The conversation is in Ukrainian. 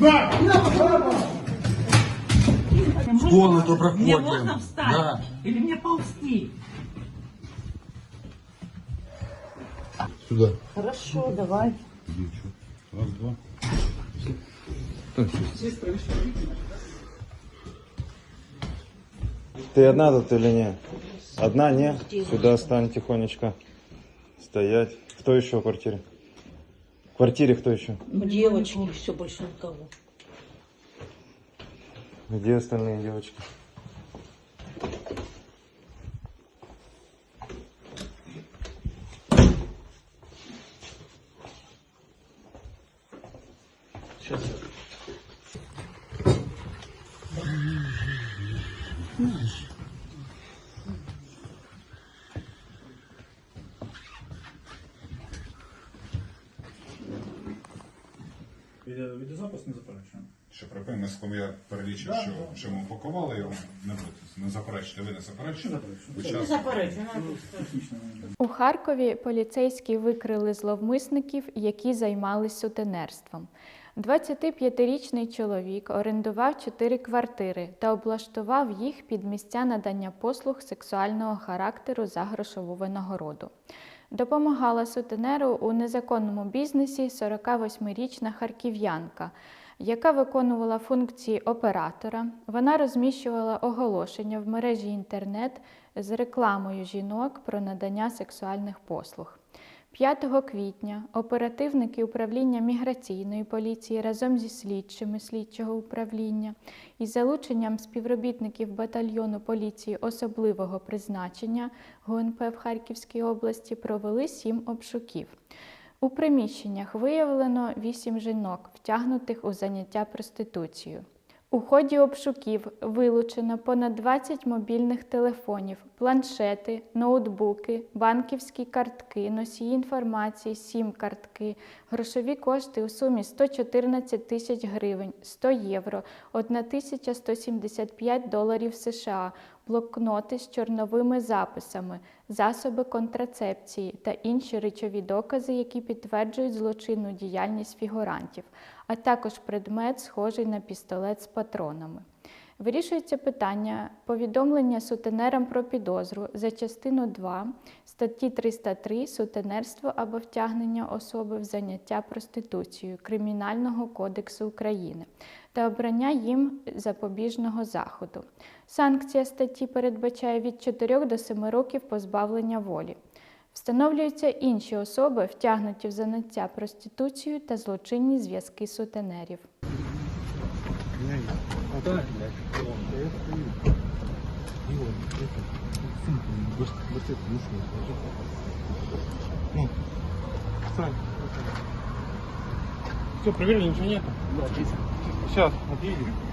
В комнату проходим. Мне можно встать? Да. Или мне ползти? Сюда. Хорошо, давай. Раз, два. Ты одна тут или нет? Одна, не? Сюда стань тихонечко. Стоять. Кто еще в квартире? В квартире кто еще? Девочки, все больше никого. Где остальные девочки? Відео- Відеозапис не заперечуємо. Що при примислом я перелічив, що, що ми упакували його, не будете, не заперечите, ви не заперечите. заперечую. Учасник. заперечу. Технічно У Харкові поліцейські викрили зловмисників, які займались сутенерством. 25-річний чоловік орендував чотири квартири та облаштував їх під місця надання послуг сексуального характеру за грошову винагороду. Допомагала сутенеру у незаконному бізнесі 48-річна харків'янка, яка виконувала функції оператора. Вона розміщувала оголошення в мережі інтернет з рекламою жінок про надання сексуальних послуг. 5 квітня оперативники управління міграційної поліції разом зі слідчими слідчого управління із залученням співробітників батальйону поліції особливого призначення ГУНП в Харківській області провели сім обшуків. У приміщеннях виявлено вісім жінок, втягнутих у заняття проституцією. У ході обшуків вилучено понад 20 мобільних телефонів, планшети, ноутбуки, банківські картки, носії інформації, сім-картки, грошові кошти у сумі 114 тисяч гривень, 100 євро, 1175 доларів США, блокноти з чорновими записами, засоби контрацепції та інші речові докази, які підтверджують злочинну діяльність фігурантів, а також предмет, схожий на пістолет з патронами. Вирішується питання повідомлення сутенерам про підозру за частину 2 статті 303 сутенерство або втягнення особи в заняття проституцією Кримінального кодексу України та обрання їм запобіжного заходу. Санкція статті передбачає від 4 до 7 років позбавлення волі. Встановлюються інші особи, втягнуті в заняття проституцією та злочинні зв'язки сутенерів. Все, проверили, ничего нет? Сейчас, отъедем.